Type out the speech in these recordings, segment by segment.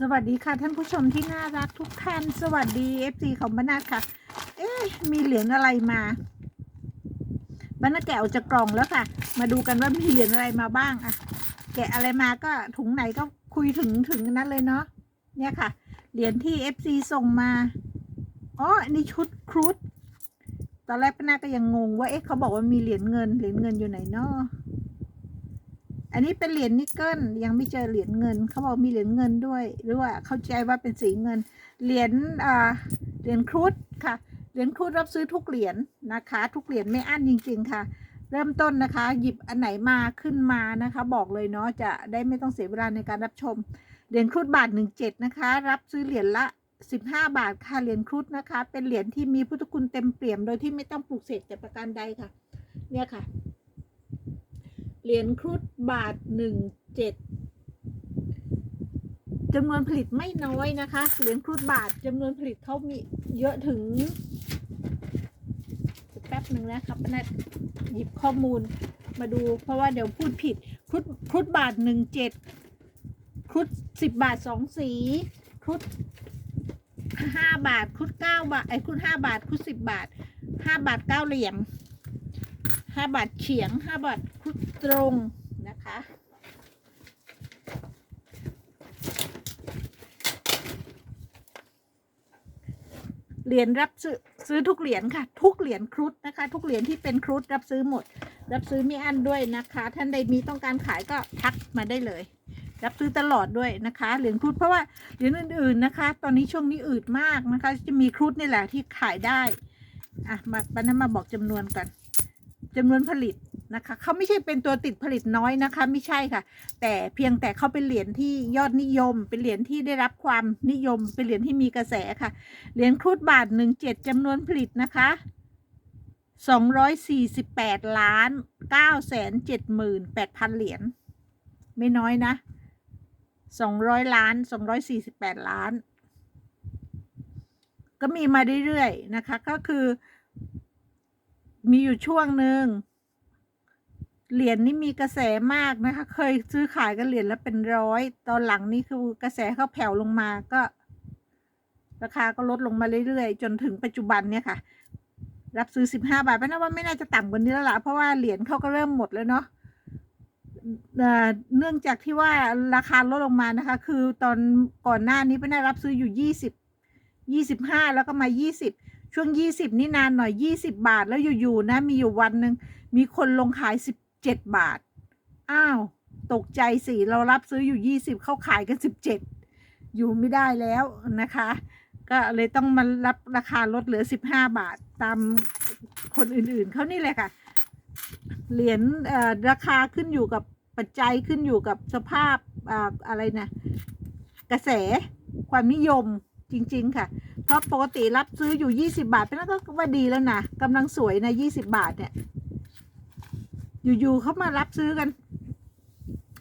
สวัสดีค่ะท่านผู้ชมที่น่ารักทุกท่าน สวัสดีเอฟซีของบรรณาค่ะ เอ๊ะมีเหรียญอะไรมาบรรณาแกะออกจากกล่องแล้วค่ะ มาดูกันว่ามีเหรียญอะไรมาบ้างอะแกะอะไรมาก็ถุงไหนก็คุยถึงถึงนั้นเลยเนาะเนี่ยค่ะเหรียญที่เอฟซีส่งมาอ๋ออันนี้ชุดครุฑตอนแรกป้านาก็ยังงงว่าเอ๊ะเขาบอกว่ามีเหรียญเงินเหรียญเงินอยู่ไหนเนาะ อันนี้เป็นเหรียญนิกเกิลยังไม่เจอเหรียญเงิน เขาบอกมีเหรียญเงินด้วย หรือว่าเข้าใจว่าเป็นสีเงิน เหรียญอ่าเหรียญครุฑค่ะ เหรียญครุฑรับซื้อทุกเหรียญนะคะ ทุกเหรียญไม่อั้นจริง ๆ ค่ะ เริ่มต้นนะคะ หยิบอันไหนมาขึ้นมานะคะ บอกเลยเนาะจะได้ไม่ต้องเสียเวลาในการรับชม เหรียญครุฑบาทหนึ่งเจ็ดนะคะ รับซื้อเหรียญละสิบห้าบาทค่ะเหรียญครุฑนะคะ เป็นเหรียญที่มีพุทธคุณเต็มเปี่ยมโดยที่ไม่ต้องปลูกเสกแต่ประการใดค่ะ เนี่ยค่ะ เหรียญครุฑบาทหนึ่งเจ็ดจำนวนผลิตไม่น้อยนะคะ เหรียญครุฑบาทจำนวนผลิตเขามีเยอะถึงแป๊บหนึ่งนะครับนัดหยิบข้อมูลมาดู เพราะว่าเดี๋ยวพูดผิดครุฑครุฑบาทหนึ่งเจ็ดครุฑสิบบาทสองสีครุฑห้าบาทครุฑเก้าบาทไอ้ครุฑห้าบาทครุฑสิบบาทห้าบาทเก้าเหรียญห้าบาทเฉียงห้าบาท ตรงนะคะ เหรียญรับซื้อซื้อทุกเหรียญค่ะ ทุกเหรียญครุฑนะคะ ทุกเหรียญที่เป็นครุฑรับซื้อหมด รับซื้อไม่อั้นด้วยนะคะ ท่านใดมีต้องการขายก็ทักมาได้เลย รับซื้อตลอดด้วยนะคะเหรียญครุฑเพราะว่าเหรียญอื่นๆนะคะ ตอนนี้ช่วงนี้อืดมากนะคะ จะมีครุฑนี่แหละที่ขายได้อะมาปันนั้นมาบอกจำนวนกันจำนวนผลิต นะคะเขาไม่ใช่เป็นตัวติดผลิตน้อยนะคะ ไม่ใช่ค่ะ แต่เพียงแต่เขาเป็นเหรียญที่ยอดนิยม เป็นเหรียญที่ได้รับความนิยม เป็นเหรียญที่มีกระแสค่ะ เหรียญครุฑบาทหนึ่งเจ็ดจำนวนผลิตนะคะสองร้อยสี่สิบแปดล้านเก้าแสนเจ็ดหมื่นแปดพันเหรียญไม่น้อยนะสองร้อยล้านสองร้อยสี่สิบแปดล้าน ก็มีมาเรื่อยๆนะคะ ก็คือ มีอยู่ช่วงหนึ่ง เหรียญนี่มีกระแสมากนะคะ เคยซื้อขายกันเหรียญและเป็นร้อย ตอนหลังนี่คือกระแสเขาแผ่วลงมาก็ ราคาก็ลดลงมาเรื่อยๆ จนถึงปัจจุบันเนี่ยค่ะ รับซื้อสิบห้าบาทเพราะว่าไม่น่าจะต่ำกว่านี้แล้วล่ะเพราะว่าเหรียญเขาก็เริ่มหมดแล้วเนาะเอ่อเนื่องจากที่ว่าราคาลดลงมานะคะ คือตอนก่อนหน้านี้เป็นได้รับซื้ออยู่ยี่สิบยี่สิบห้าแล้วก็มายี่สิบช่วงยี่สิบนี่นานหน่อยยี่สิบบาทแล้วอยู่ๆนะมีอยู่วันหนึ่งมีคนลงขายสิบ เจ็ดบาท อ้าว ตกใจสิเรารับซื้ออยู่ยี่สิบเขาขายกันสิบเจ็ดอยู่ไม่ได้แล้วนะคะ ก็เลยต้องมารับราคาลดเหลือสิบห้าบาทตามคนอื่นๆเขานี่แหละค่ะ เหรียญราคาขึ้นอยู่กับปัจจัยขึ้นอยู่กับสภาพออะไรนะกระแสความนิยมจริง ๆ ค่ะ เพราะปกติรับซื้ออยู่ยี่สิบาทเป็นก็ว่าดีแล้วนะกำลังสวยนะยี่สิบาทเนี่ย อยู่ๆเขามารับซื้อกัน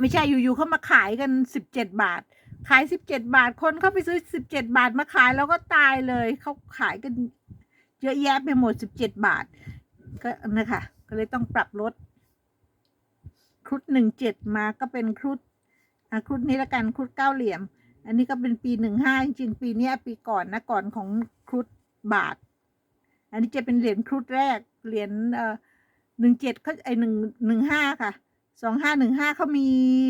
ไม่ใช่อยู่ๆเขามาขายกันสิบเจ็ดบาท ขายสิบเจ็ดบาทคนเข้าไปซื้อสิบเจ็ดบาทมาขายแล้วก็ตายเลยเขาขายกันเยอะแยะไปหมดสิบเจ็ดบาท ก็นะคะก็เลยต้องปรับลดครุฑหนึ่งเจ็ดมาก็เป็นครุฑครุฑนี้ละกันครุฑเก้าเหลี่ยม อันนี้ก็เป็นปีหนึ่งห้าจริงๆปีเนี้ยปีก่อนนะก่อนของครุฑบาท อันนี้จะเป็นเหรียญครุฑแรกเหรียญเอ่อ หนึ่งเจ็ดเขาไอหนึ่งหนึ่งห้าค่ะสองห้าหนึ่งห้าเขามี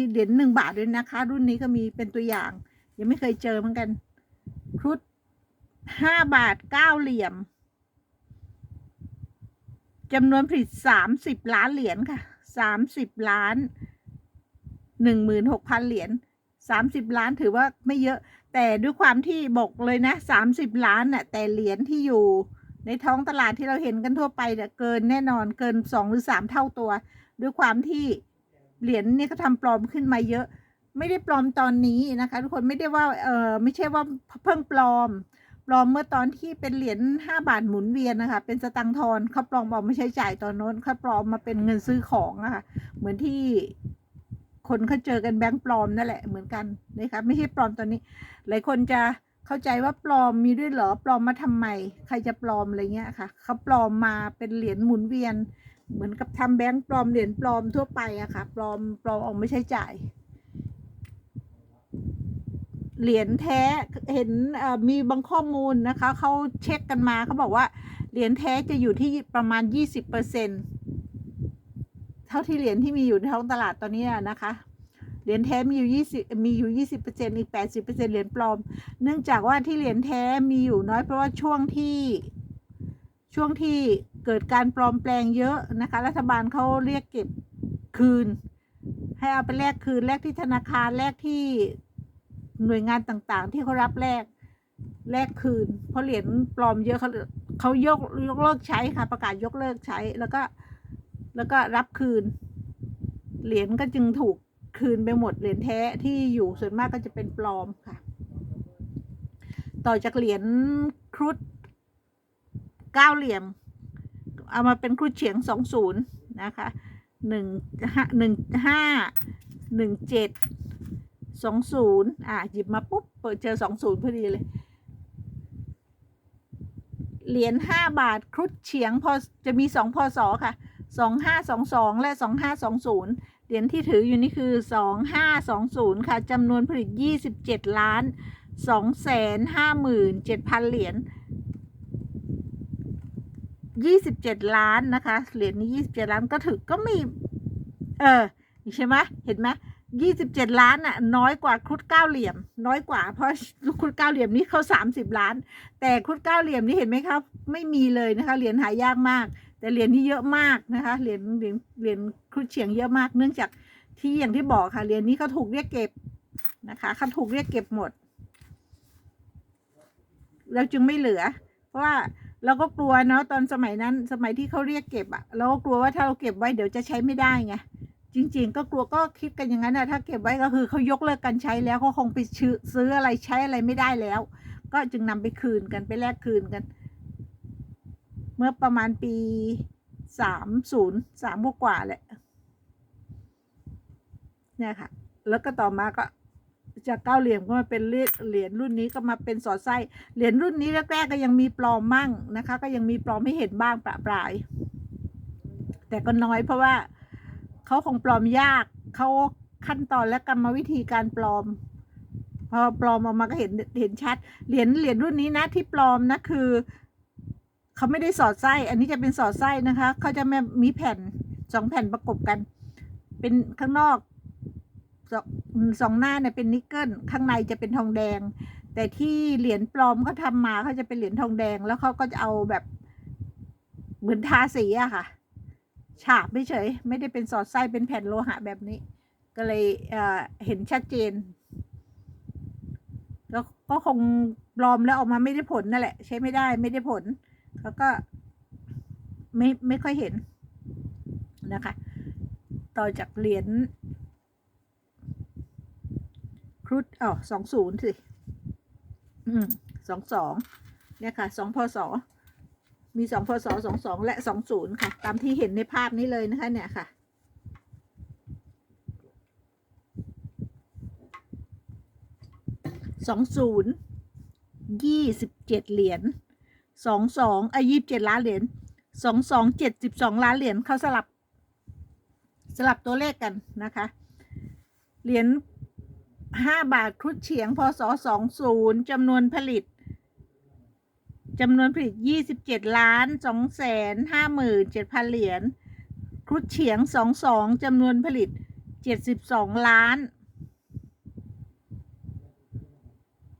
เหรียญหนึ่งบาทด้วยนะคะ รุ่นนี้ก็มีเป็นตัวอย่าง ยังไม่เคยเจอเหมือนกันครุฑห้าบาทเก้าเหลี่ยมจำนวนผลิตสามสิบล้านเหรียญค่ะสามสิบล้านหนึ่งหมื่นหกพันเหรียญสามสิบล้านถือว่าไม่เยอะ แต่ด้วยความที่บอกเลยนะสามสิบล้านน่ะแต่เหรียญที่อยู่ ในท้องตลาดที่เราเห็นกันทั่วไปเนี่ยเกินแน่นอนเกินสองหรือสามเท่าตัว ด้วยความที่เหรียญนี่เขาทำปลอมขึ้นมาเยอะ ไม่ได้ปลอมตอนนี้นะคะทุกคนไม่ได้ว่าเออไม่ใช่ว่าเพิ่งปลอม ปลอมเมื่อตอนที่เป็นเหรียญห้าบาทหมุนเวียนนะคะเป็นสตังทอนเขาปลอมเอาไม่ใช้จ่ายตอนน้นเขาปลอมมาเป็นเงินซื้อของอะค่ะเหมือนที่คนเขาเจอกันแบงค์ปลอมนั่นแหละเหมือนกันนะคะไม่ใช่ปลอมตอนนี้ หลายคนจะ เข้าใจว่าปลอมมีด้วยเหรอปลอมมาทำไม ใครจะปลอมอะไรเงี้ยค่ะเขาปลอมมาเป็นเหรียญหมุนเวียน เหมือนกับทำแบงค์ปลอมเหรียญปลอมทั่วไปอะค่ะ ปลอมปลอมออกไม่ใช้จ่ายเหรียญแท้เห็นมีบางข้อมูลนะคะเขาเช็คกันมาเขาบอกว่าเหรียญแท้จะอยู่ที่ประมาณยี่สิบเปอร์เซ็นเท่าที่เหรียญที่มีอยู่ในท้องตลาดตอนนี้นะคะ เหรียญแท้มีอยู่ยี่สิบมีอยู่ยี่สิบเปอร์เซ็นอีกแปดสิบเปอร์เซ็นเหรียญปลอม เนื่องจากว่าที่เหรียญแท้มีอยู่น้อยเพราะว่าช่วงที่ช่วงที่เกิดการปลอมแปลงเยอะนะคะ รัฐบาลเขาเรียกเก็บคืน ให้เอาไปแลกคืนแลกที่ธนาคารแลกที่หน่วยงานต่างๆ ที่เขารับแลกแลกคืน เพราะเหรียญปลอมเยอะเขาเขายกยกเลิกใช้ค่ะ ประกาศยกเลิกใช้แล้วก็แล้วก็รับคืน เหรียญก็จึงถูก คืนไปหมดเหรียญแท้ที่อยู่ส่วนมากก็จะเป็นปลอมค่ะ ต่อจากเหรียญครุฑเก้าเหลี่ยม เอามาเป็นครุฑเฉียงสองศูนย์นะคะหนึ่งห้าหนึ่งห้าหนึ่งเจ็ดสองศูนย์อะหยิบมาปุ๊บเปิดเจอสองศูนย์พอดีเลย เหรียญห้าบาทครุฑเฉียงพอจะมีสองพศค่ะสองห้าสองสองและสองห้าสองศูนย์ เหรียญที่ถืออยู่นี่คือสองห้าสองศูนย์ค่ะจำนวนผลิตยี่สิบเจ็ดล้านสองแสนห้าหมื่นเจ็ดพันเหรียญยี่สิบเจ็ดล้านนะคะ เหรียญนี้ยี่สิบเจ็ดล้านก็ถือก็มี เออใช่ไหมเห็นไหมยี่สิบเจ็ดล้านอะน้อยกว่าครุฑเก้าเหลี่ยม น้อยกว่า เพราะครุฑเก้าเหลี่ยมนี้เขาสามสิบล้าน แต่ครุฑเก้าเหลี่ยมนี่เห็นไหมครับ ไม่มีเลยนะคะเหรียญหายากมาก แต่เหรียญนี้เยอะมากนะคะเหรียญเหรียญเหรียญครุฑเฉียงเยอะมาก เนื่องจากที่อย่างที่บอกค่ะเหรียญนี้เขาถูกเรียกเก็บนะคะเขาถูกเรียกเก็บหมดเราจึงไม่เหลือ เพราะว่าเราก็กลัวเนาะตอนสมัยนั้นสมัยที่เขาเรียกเก็บอะเราก็กลัวว่าถ้าเราเก็บไว้เดี๋ยวจะใช้ไม่ได้ไงจริง ๆ ก็กลัวก็คิดกันอย่างนั้นนะถ้าเก็บไว้ก็คือเขายกเลิกการใช้แล้วเขาคงไปซื้อซื้ออะไรใช้อะไรไม่ได้แล้ว ก็จึงนำไปคืนกันไปแลกคืนกัน เมื่อประมาณปีสามศูนย์สามกว่าแหละเนี่ยค่ะ แล้วก็ต่อมาก็จากเก้าเหลี่ยมก็มาเป็นเหรียญเหรียญรุ่นนี้ก็มาเป็นสอดไส้เหรียญรุ่นนี้แรกๆก็ยังมีปลอมมั่งนะคะ ก็ยังมีปลอมให้เห็นบ้างประปราย แต่ก็น้อยเพราะว่าเขาคงปลอมยากเขาขั้นตอนและกรรมวิธีการปลอม พอปลอมออกมาก็เห็นเห็นชัดเหรียญเหรียญรุ่นนี้นะที่ปลอมนะคือ เขาไม่ได้สอดไส้ อันนี้จะเป็นสอดไส้นะคะเขาจะไม่มีแผ่นสองแผ่นประกบกัน เป็นข้างนอกสองสองหน้าเนี่ยเป็นนิกเกิลข้างในจะเป็นทองแดง แต่ที่เหรียญปลอมเขาทำมาเขาจะเป็นเหรียญทองแดง แล้วเขาก็จะเอาแบบเหมือนทาสีอะค่ะ ฉาบไม่เฉย ไม่ได้เป็นสอดไส้เป็นแผ่นโลหะแบบนี้ ก็เลยเเห็นชัดเจนแล้วก็คงปลอมแล้วออกมาไม่ได้ผลนั่นแหละ ใช้ไม่ได้ไม่ได้ผล แล้วก็ไม่ไม่ค่อยเห็นนะคะ ต่อจากเหรียญครุฑอ๋อสองศูนย์สิ อืมสองสองเนี่ยค่ะสองพศมีสองพศสองสองและสองศูนย์ค่ะ ตามที่เห็นในภาพนี้เลยนะคะเนี่ยค่ะสองศูนย์ยี่สิบเจ็ดเหรียญ สองสองอะยี่สิบเจ็ดล้านเหรียญสองสองเจ็ดสิบสองล้านเหรียญเขาสลับ สลับตัวเลขกันนะคะ เหรียญห้าบาทครุฑเฉียงพศสองศูนย์จำนวนผลิตจำนวนผลิตยี่สิบเจ็ดล้านสองแสนห้าหมื่นเจ็ดพันเหรียญ ครุฑเฉียงสองสองจำนวนผลิตเจ็ดสิบสองล้าน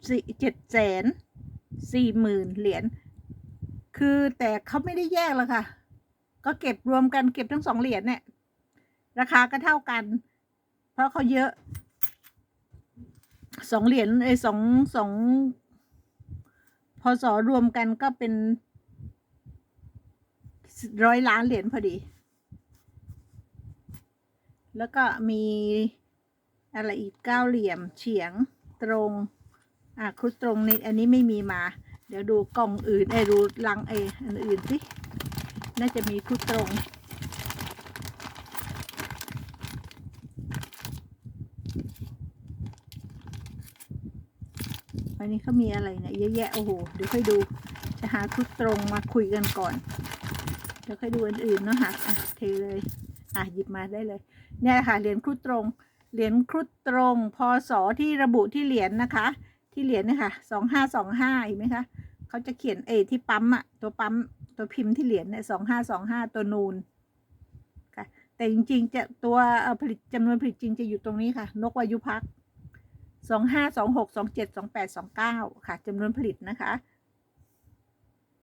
สี่เจ็ดแสนสี่หมื่นเหรียญ คือแต่เขาไม่ได้แยกแล้วค่ะ ก็เก็บรวมกันเก็บทั้งสองเหรียญเนี่ย ราคาก็เท่ากัน เพราะเขาเยอะสองเหรียญไอ้สองสองพศรวมกันก็เป็นร้อยล้านเหรียญพอดี แล้วก็มีอะไรอีกเก้าเหลี่ยมเฉียงตรง อะครุฑตรงนี้อันนี้ไม่มีมา เดี๋ยวดูกล่องอื่นไอ้ดูลังไอ้อันอื่นสิน่าจะมีครุฑตรงอันนี้เขามีอะไรเนี่ยเยอะแยะโอ้โหเดี๋ยวค่อยดูจะหาชุดตรงมาคุยกันก่อน เดี๋ยวค่อยดูอันอื่นเนาะค่ะอะเทเลยอะหยิบมาได้เลย เนี่ยค่ะเหรียญครุฑตรง เหรียญครุฑตรงพศที่ระบุที่เหรียญนะคะ ที่เหรียญเนี่ยค่ะสองห้าสองห้าเห็นไหมคะเขาจะเขียนเอที่ปั๊มอะตัวปั๊มตัวพิมพ์ที่เหรียญเนี่ยสองห้าสองห้าตัวนูนค่ะ แต่จริงๆจะตัวผลิตจำนวนผลิตจริงจะอยู่ตรงนี้ค่ะ นกวายุพักสองห้าสองหกสองเจ็ดสองแปดสองเก้าค่ะจำนวนผลิตนะคะ